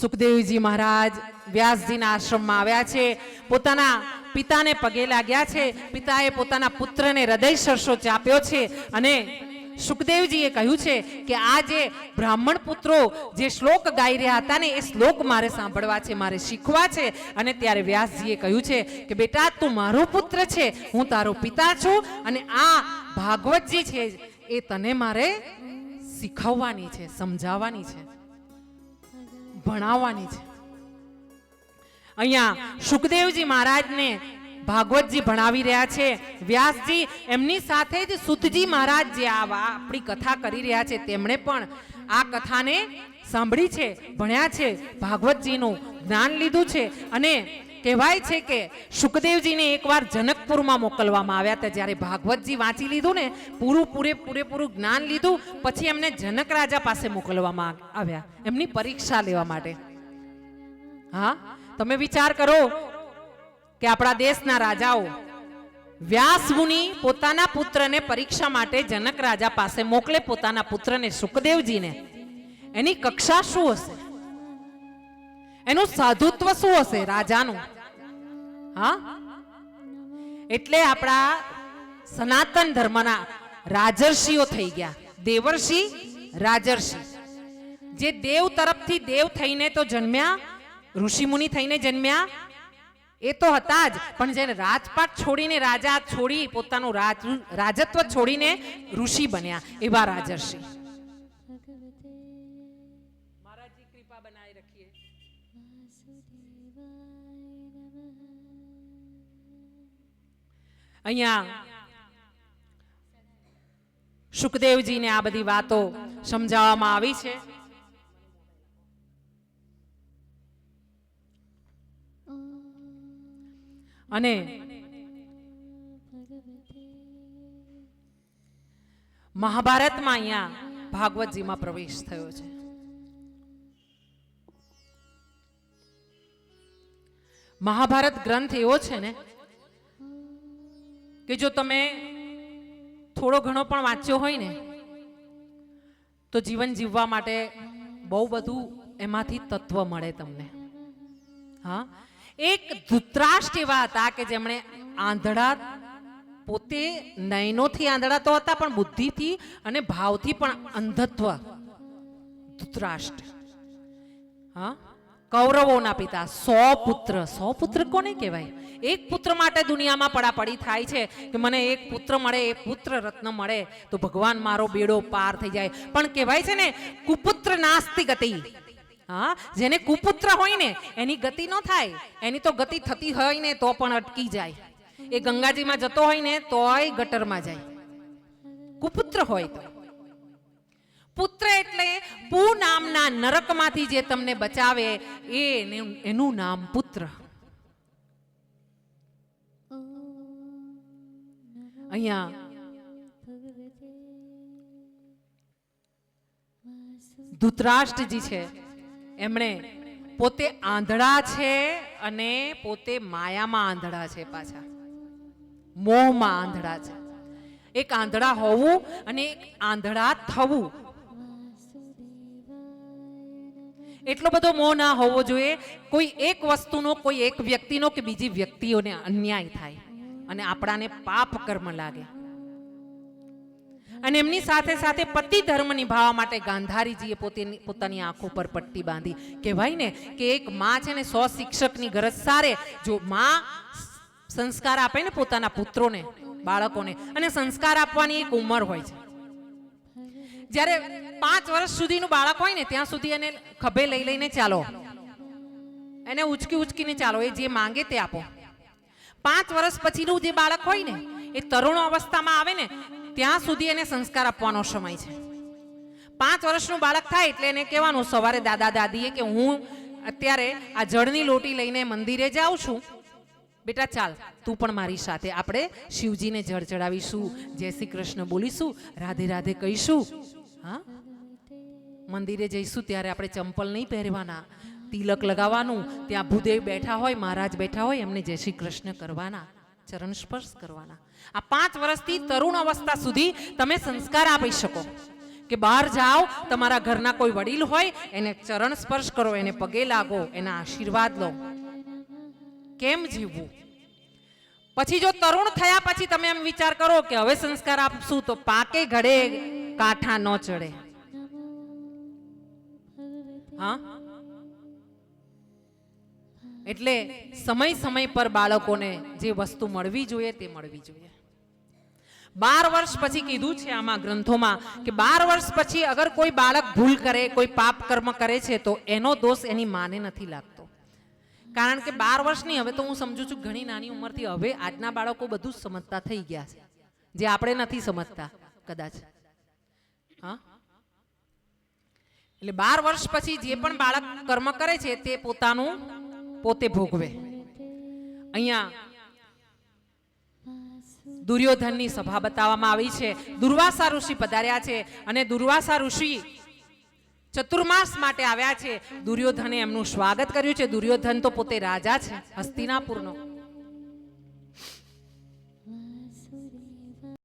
સુખદેવજી મહારાજ વ્યાસજીના આશ્રમમાં આવ્યા છે. પોતાના પિતાને પગે લાગ્યા છે. પિતાએ પોતાના પુત્રને હૃદય સરસો ચાપ્યો છે અને સુખદેવજીએ કહ્યું છે કે આ જે બ્રાહ્મણ પુત્રો જે શ્લોક ગાઈ રહ્યા હતા ને એ શ્લોક મારે સાંભળવા છે, મારે શીખવા છે અને ત્યારે વ્યાસજીએ કહ્યું છે કે બેટા તું મારો પુત્ર છે, હું તારો પિતા છું અને આ ભાગવતજી છે એ તને મારે શીખવવાની છે, સમજાવવાની છે. ભણાવવાની છે. અહીંયા સુખદેવજી મહારાજને ભાગવતજી ભણાવી રહ્યા છે. વ્યાસજી એમની સાથે જ સુતજી મહારાજ જે આ આપણી કથા કરી રહ્યા છે, તેમણે પણ આ કથાને સાંભળી છે, ભણ્યા છે, ભાગવતજીનું જ્ઞાન લીધું છે અને કહેવાય છે કે સુખદેવજીને એકવાર જનકપુરમાં મોકલવામાં આવ્યા હતા. જ્યારે ભાગવતજી વાંચી લીધું ને, પૂરું પૂરે પૂરેપૂરું જ્ઞાન લીધું, પછી એમને જનક રાજા પાસે મોકલવામાં આવ્યા. એમની પરીક્ષા લેવા માટે. હા? તમે વિચાર કરો કે આપણા દેશના રાજાઓ વ્યાસ મુનિ પોતાના પુત્રને પરીક્ષા માટે જનક રાજા પાસે મોકલે પોતાના પુત્રને સુખદેવજીને. એની કક્ષા શું હશે? એનું સાધુત્વ શું હશે? રાજાનું. હા? એટલે આપણા સનાતન ધર્મના રાજર્ષિઓ થઈ ગયા. દેવર્ષિ, રાજર્ષિ. જે દેવ તરફથી દેવ થઈને તો જન્મ્યા, ઋષિમુનિ થઈને જન્મ્યા, એ તો હતા જ. પણ જેને રાજપાટ છોડીને રાજા છોડી પોતાનું રાજ, રાજત્વ છોડીને ઋષિ બન્યા, એવા રાજર્ષિ. મહારાજજી કૃપા બનાવી રખીએ. અહીંયા સુખદેવજીને આ બધી વાતો સમજાવવામાં આવી છે. અને મહાભારતમાં અહીંયા ભાગવતજીમાં પ્રવેશ થયો છે. મહાભારત ગ્રંથ એવો છે ને કે જો તમે થોડો ઘણો પણ વાંચ્યો હોય ને, તો જીવન જીવવા માટે બહુ બધું એમાંથી તત્વ મળે તમને. હા? એક ધૃતરાષ્ટ્ર એવા હતા કે જેમણે આંધળા પોતે નયનોથી આંધળા તો હતા, પણ બુદ્ધિથી અને ભાવથી પણ અંધત્વ ધૃતરાષ્ટ્ર. હા? કૌરવોના પિતા સો પુત્ર સો પુત્ર કોને કહેવાય? એક પુત્ર માટે દુનિયામાં પડાપડી થાય છે કે મને એક પુત્ર મળે એ પુત્ર રત્ન મળે, તો ભગવાન મારો બેડો પાર થઈ જાય. પણ કહેવાય છે ને, કુપુત્ર નાસ્તી ગતિ. હા, જેને કુપુત્ર હોય ને, એની ગતિ ન થાય. એની તો ગતિ થતી હોય ને, તો પણ અટકી જાય. એ ગંગાજીમાં જતો હોય ને, તોય ગટરમાં જાય. કુપુત્ર હોય તો. પુત્ર એટલે પુ નામના નરકમાંથી જે તમને બચાવે, એ એનું- નામ પુત્ર. અહીંયા ધૃતરાષ્ટ્રજી છે. એમણે પોતે આંધળા છે અને પોતે માયામાં આંધળા છે પાછા. મોહમાં આંધળા છે. એક આંધળા હોવું અને એક આંધળા થવું. એટલો બધો મોહ ના હોવો જોઈએ. કોઈ એક વસ્તુનો, કોઈ એક વ્યક્તિનો કે બીજી વ્યક્તિઓને અન્યાય થાય અને આપણાને પાપ કર્મ લાગે. અને એમની સાથે સાથે પતિ ધર્મ નિભાવવા માટે ગાંધારીજીએ પોતાની પોતાની આંખો પર પટ્ટી બાંધી કહેવાય ને, કે એક માં છે ને સો શિક્ષકની ગરજ સારે. જો માં સંસ્કાર આપે ને પોતાના પુત્રોને, બાળકોને અને સંસ્કાર આપવાની એક ઉંમર હોય છે. જ્યારે પાંચ વર્ષ સુધીનું બાળક હોય ને, ત્યાં સુધી એને ખભે લઈ લઈને ચાલો. એને ઉચકી ઉચકીને ચાલો, એ જે માંગે તે આપો. પાંચ વર્ષ પછીનું જે બાળક હોય ને, એ તરુણ અવસ્થામાં આવે ને, ત્યાં સુધી એને સંસ્કાર આપવાનો સમય છે. પાંચ વર્ષનું બાળક થાય એટલે એને કહેવાનું, સવારે દાદા દાદીએ કે હું અત્યારે આ જળની લોટી લઈને મંદિરે જાઉં છું. બેટા, ચાલ, તું પણ મારી સાથે આપણે શિવજીને જળ ચડાવીશું, જય શ્રી કૃષ્ણ બોલીશું, રાધે રાધે કહીશું. હા? મંદિરે જઈશું ત્યારે આપણે ચંપલ નહીં પહેરવાના. તિલક લગાવવાનું. ત્યાં ભૂદેવ બેઠા હોય, મહારાજ બેઠા હોય, એમને જય શ્રી કૃષ્ણ કરવાના. ચરણ સ્પર્શ કરવાના. આ પાંચ વર્ષથી તરુણ અવસ્થા સુધી તમે સંસ્કાર આપી શકો. કે બહાર જાઓ, તમારા ઘરના કોઈ વડીલ હોય, એને ચરણ સ્પર્શ કરો, એને પગે લાગો, એના આશીર્વાદ લો. કેમ જીવવું? પછી જો તરુણ થયા પછી તમે એમ વિચાર કરો કે હવે સંસ્કાર આપશું તો પાકે ઘડે, કાંઠા ન ચડે. હા? એટલે સમય સમય પર બાળકોને જે વસ્તુ મળવી જોઈએ તે મળવી જોઈએ. બાર વર્ષ પછી કીધું છે આમાં ગ્રંથોમાં કે બાર વર્ષ પછી અગર કોઈ બાળક ભૂલ કરે, કોઈ પાપ કર્મ કરે છે, તો એનો દોષ એની માને નથી લાગતો. કારણ કે બાર વર્ષની હવે તો હું સમજુ છું ઘણી નાની ઉંમરથી હવે આજના બાળકો બધું સમજતા થઈ ગયા છે. જે આપણે નથી સમજતા, કદાચ. હા? એટલે બાર વર્ષ પછી જે પણ બાળક કર્મ કરે છે તે પોતાનું પોતે ભોગવે. અહીંયા દુર્યોધનની સભા બતાવવામાં આવી છે. દુર્વાસા ઋષિ પધાર્યા છે અને દુર્વાસા ઋષિ ચતુર્માસ માટે આવ્યા છે. દુર્યોધને એમનું સ્વાગત કર્યું છે. દુર્યોધન તો પોતે રાજા છે, હસ્તિનાપુરનો.